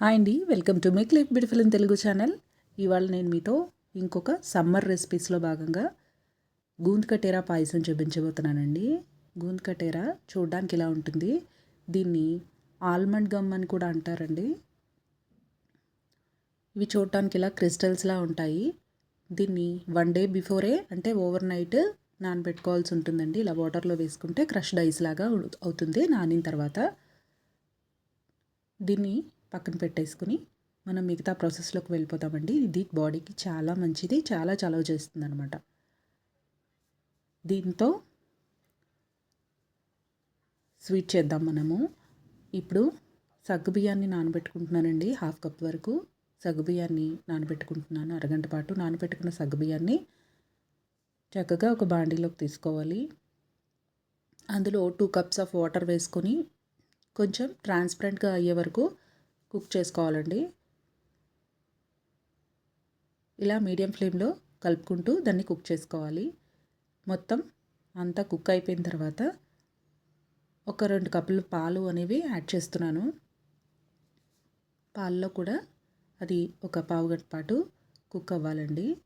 Hi అండి welcome to make life beautiful in Telugu channel. ఇవాళ నేను మీతో ఇంకొక సమ్మర్ రెసిపీస్లో భాగంగా గూంద్ కటేరా పాయసం చూపించబోతున్నానండి. గూంద్ కటేరా చూడడానికి ఇలా ఉంటుంది. దీన్ని ఆల్మండ్ గమ్ అని కూడా అంటారండి. ఇవి చూడటానికి ఇలా క్రిస్టల్స్లా ఉంటాయి. దీన్ని వన్ డే బిఫోరే అంటే ఓవర్ నైట్ నానబెట్టుకోవాల్సి ఉంటుందండి. ఇలా వాటర్లో వేసుకుంటే క్రష్డ్ ఐస్ లాగా అవుతుంది నానిన తర్వాత. దీన్ని పక్కన పెట్టేసుకుని మనం మిగతా ప్రాసెస్లోకి వెళ్ళిపోతామండి. ఇది బాడీకి చాలా మంచిది. చాలా చలవ చేస్తుంది అనమాట దీంతో స్వీట్ చేద్దాం మనము. ఇప్పుడు సగ్గు బియ్యాన్ని నానబెట్టుకుంటున్నానండి. హాఫ్ కప్ వరకు సగ్గు బియ్యాన్ని నానబెట్టుకుంటున్నాను. అరగంట పాటు నానబెట్టుకున్న సగ్గుబియ్యాన్ని చక్కగా ఒక బాండీలోకి తీసుకోవాలి. అందులో టూ కప్స్ ఆఫ్ వాటర్ వేసుకొని కొంచెం ట్రాన్స్పరెంట్గా అయ్యే వరకు కుక్ చేసుకోవాలండి. ఇలా మీడియం ఫ్లేమ్లో కలుపుకుంటూ దాన్ని కుక్ చేసుకోవాలి. మొత్తం అంతా కుక్ అయిపోయిన తర్వాత ఒక రెండు కప్పులు పాలు అనేవి యాడ్ చేస్తున్నాను. పాలలో కూడా అది ఒక పావు గంట పాటు కుక్ అవ్వాలండి.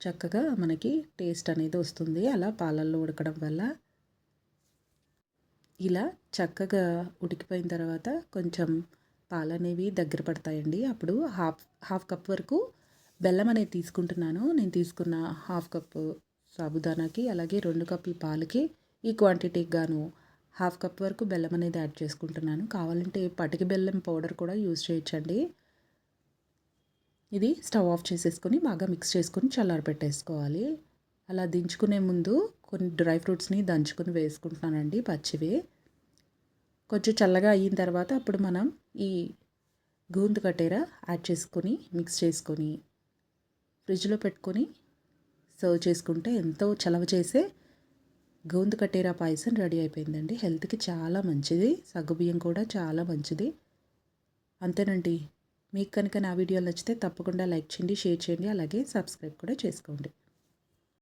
చక్కగా మనకి టేస్ట్ అనేది వస్తుంది. అలా పాలల్లో ఉడకడం వల్ల ఇలా చక్కగా ఉడికిపోయిన తర్వాత కొంచెం పాలు అనేవి దగ్గర పడతాయండి. అప్పుడు హాఫ్ హాఫ్ కప్ వరకు బెల్లం అనేది తీసుకుంటున్నాను. నేను తీసుకున్న హాఫ్ కప్ సాబుదానాకి అలాగే రెండు కప్పుల పాలకి ఈ క్వాంటిటీకి గాను హాఫ్ కప్ వరకు బెల్లం అనేది యాడ్ చేసుకుంటున్నాను. కావాలంటే పటిక బెల్లం పౌడర్ కూడా యూజ్ చేయొచ్చండి. ఇది స్టవ్ ఆఫ్ చేసేసుకొని బాగా మిక్స్ చేసుకొని చల్లారి పెట్టేసుకోవాలి అలా దించుకునే ముందు కొన్ని డ్రై ఫ్రూట్స్ని దంచుకొని వేసుకుంటున్నానండి పచ్చివి. కొంచెం చల్లగా అయిన తర్వాత అప్పుడు మనం ఈ గూంతు కట్టేరా యాడ్ చేసుకొని మిక్స్ చేసుకొని ఫ్రిడ్జ్లో పెట్టుకొని సర్వ్ చేసుకుంటే ఎంతో చలవ చేసే గోందు కట్టేరా పాయసం రెడీ అయిపోయిందండి. హెల్త్కి చాలా మంచిది. సగ్గుబియ్యం కూడా చాలా మంచిది. అంతేనండి. మీకు కనుక నా వీడియో నచ్చితే తప్పకుండా లైక్ చేయండి షేర్ చేయండి. అలాగే సబ్స్క్రైబ్ కూడా చేసుకోండి.